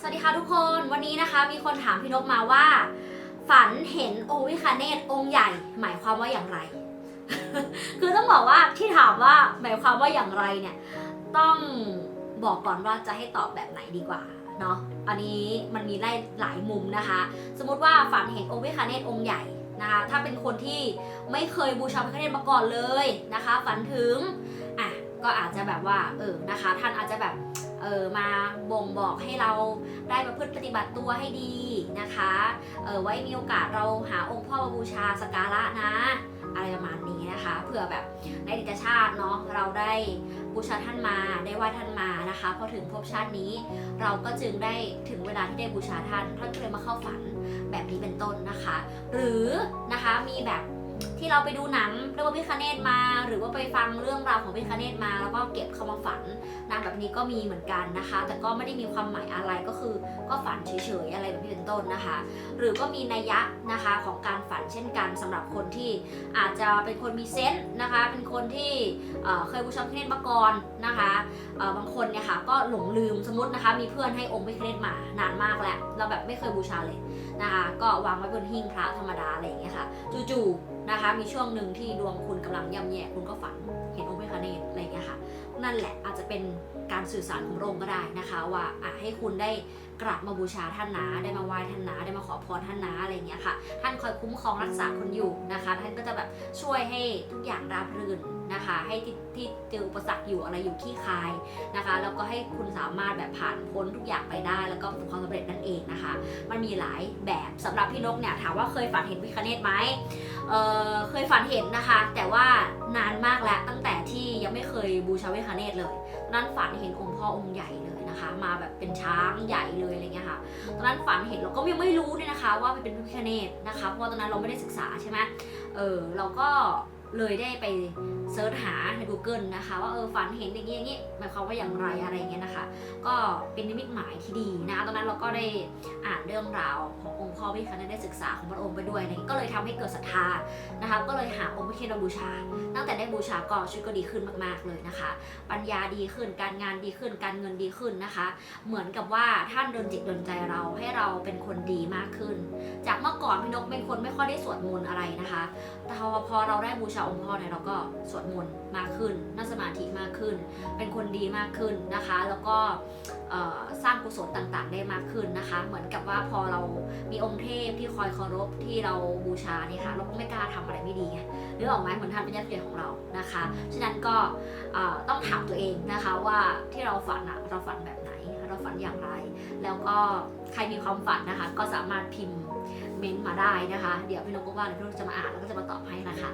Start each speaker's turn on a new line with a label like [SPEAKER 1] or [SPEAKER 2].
[SPEAKER 1] สวัสดีค่ะทุกคนวันนี้นะคะมีคนถามพี่นกมาว่า ฝันเห็นองค์วิคาเนตองค์ใหญ่ หมายความว่าอย่างไร คือต้องบอกว่าที่ถามว่าหมายความว่าอย่างไรเนี่ย ต้องบอกก่อนว่าจะให้ตอบแบบไหนดีกว่าเนาะอันนี้มันมีไล่หลายมุมนะคะ สมมติว่าฝันเห็นองค์วิคาเนตองค์ใหญ่นะคะถ้าเป็นคนที่ไม่เคยบูชาพระคาเนตมาก่อนเลยนะคะ ฝันถึงอะ ก็อาจจะแบบว่าเออนะคะ ท่านอาจจะแบบเออมาบ่งบอกให้เราได้ประพฤติปฏิบัติตัวให้ดีนะคะเออไว้มีโอกาสเราหาองค์พ่อมาบูชาสการะนะ อะไรประมาณนี้นะคะเผื่อแบบในอดีตชาติเนาะเราได้บูชาท่านมาได้ไหว้ท่านมานะคะพอถึงภพชาตินี้ เราก็จึงได้ถึงเวลาที่ได้บูชาท่านท่านก็เลยมาเข้าฝันแบบนี้เป็นต้นนะคะ หรือนะคะมีแบบที่เราไปดูหนังเรื่องพระพิคเนตมา หรือว่าไปฟังเรื่องราวของพิคเนตมา แล้วก็เก็บเข้ามาฝันนะแบบนี้ก็มีเหมือนกันนะคะ แต่ก็ไม่ได้มีความหมายอะไรก็คือก็ฝันเฉยๆอะไรแบบนี้เป็นต้นนะคะ หรือก็มีนัยยะนะคะของการ ช่นกันสำหรับคนที่อาจจะเป็นคนมีเซนส์นะคะ เป็นคนที่เคยบูชาพระพิคเนตมาก่อนนะคะบางคนเนี่ยค่ะก็หลงลืมสมมตินะคะ มีเพื่อนให้องค์พระพิคเนตมานานมากแล้วเราแบบไม่เคยบูชาเลยนะคะก็วางไว้บนหิ้งพระธรรมดาอะไรอย่างเงี้ยค่ะจู่ๆนะคะมีช่วงหนึ่งที่ดวงคุณกำลังย่ำแย่คุณก็ฝันเห็นองค์พระพิเนตอะไรอย่างเงี้ยค่ะนั่นแหละอาจจะเป็นการสื่อสารของพรงก็ได้นะคะ ว่าให้คุณได้ กลับมาบูชาท่านนะได้มาไหว้ท่านนะได้มาขอพรท่านนะอะไรเงี้ยค่ะ ท่านคอยคุ้มครองรักษาคนอยู่นะคะ ท่านก็จะแบบช่วยให้ทุกอย่างราบรื่น นะคะ ให้ที่ที่เจออุปสรรคอยู่อะไรอยู่ขี้คายนะคะ แล้วก็ให้คุณสามารถแบบผ่านพ้นทุกอย่างไปได้ แล้วก็ประสบความสำเร็จนั่นเองนะคะ มันมีหลายแบบสำหรับพี่นกเนี่ยถามว่าเคยฝันเห็นพิคเนตไหมเออเคยฝันเห็นนะคะ แต่ว่านานมากแล้วตั้งแต่ที่ยังไม่เคยบูชาพิคเนตเลยตอนนั้นฝันเห็นองค์พ่อองค์ใหญ่เลยนะคะ มาแบบเป็นช้างใหญ่เลยอะไรเงี้ยค่ะตอนนั้นฝันเห็นเราก็ยังไม่รู้ด้วยนะคะ ว่ามันเป็นพระพิฆเนศนะคะเพราะตอนนั้นเราไม่ได้ศึกษาใช่ไหมเออเราก็ เลยได้ไปเซิร์ชหาใน Google นะคะ ว่าเออฝันเห็นอย่างนี้อย่างนี้หมายความว่าอย่างไรอะไรเงี้ยนะคะ ก็เป็นนิมิตหมายที่ดีนะตอนนั้นเราก็ได้อ่านเรื่องราวขององค์พ่อพิฆเนศได้ศึกษาของพระองค์ไปด้วยอะไรเงี้ยก็เลยทำให้เกิดศรัทธานะคะ ก็เลยหาองค์พระพิฆเนศมาบูชา ตั้งแต่ได้บูชาก็ชีวิตก็ดีขึ้นมาก ๆเลยนะคะ ปัญญาดีขึ้นการงานดีขึ้นการเงินดีขึ้นนะคะ เหมือนกับว่าท่านเดินจิตเดินใจเราให้เราเป็นคนดีมากขึ้น ก่อก่อนพี่นกเป็นคนไม่ค่อยได้สวดมนต์อะไรนะคะ แต่พอพอเราได้บูชาองค์พ่อเนี่ยเราก็สวดมนต์มากขึ้นนั่งสมาธิมากขึ้น เป็นคนดีมากขึ้นนะคะ แล้วก็สร้างกุศลต่างๆ ได้มากขึ้นนะคะ เหมือนกับว่าพอเรามีองค์เทพที่คอยเคารพที่เราบูชาเนี่ยค่ะเราก็ไม่กล้าทำอะไรไม่ดีไงนึกออกไหมเหมือนท่านเป็นญาติเดียของเรานะคะฉะนั้นก็ต้องถามตัวเองนะคะว่าที่เราฝันอะเราฝันแบบไหน เราฝันอย่างไร แล้วก็ใครมีความฝันนะคะ ก็สามารถพิมพ์เมนต์มาได้นะคะ เดี๋ยวพี่นกก็ว่าเดี๋ยวพี่นกจะมาอ่านแล้วก็จะมาตอบให้นะคะ